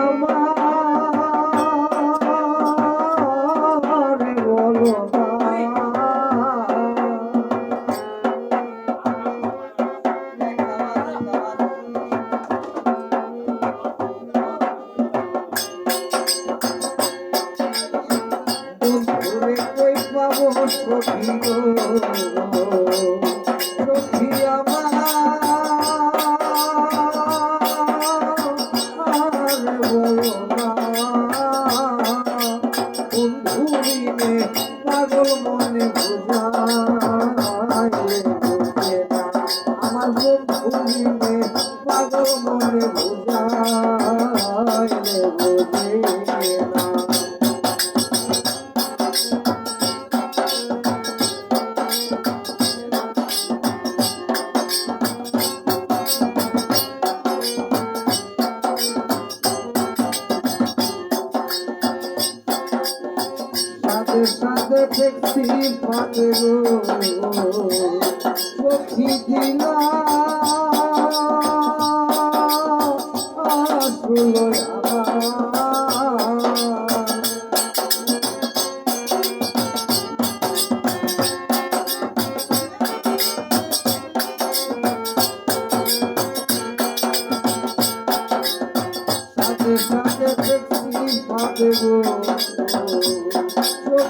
আমার পাগল মনে বুঝাইলে বুঝে না আমার পাগল মনে বুঝাইলে বুঝে সাথে দেখছি ফাটে গো সখী দিলা সাথে সাথে দেখছি ফাটে গো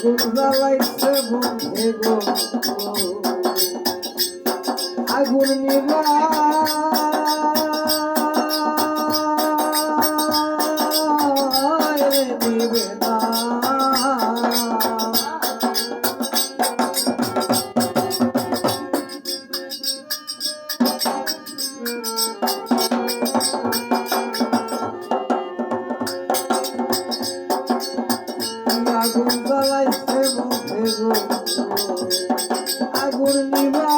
আগুন জ্বালাইছে বন্ধে গো আগুন নিবা গো আগুন নিবা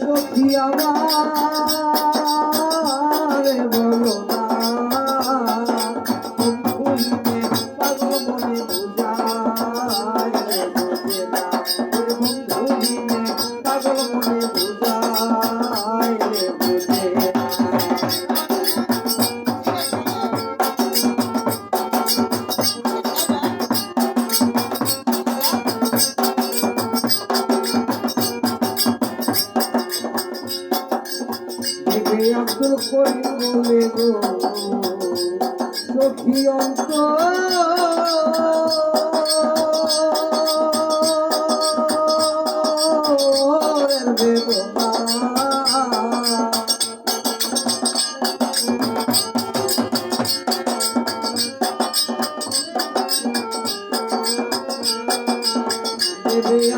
সখী আমার দেখে বলে গো সখী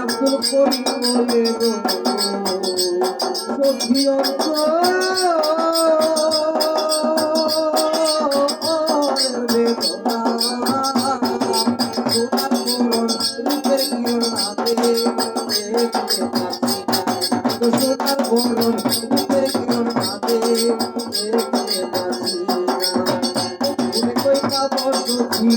আব্দুল করিম বলে গো সখী অন্ত সোনার বরণ রূপের কিরণ না মনে কই কাপড় সখী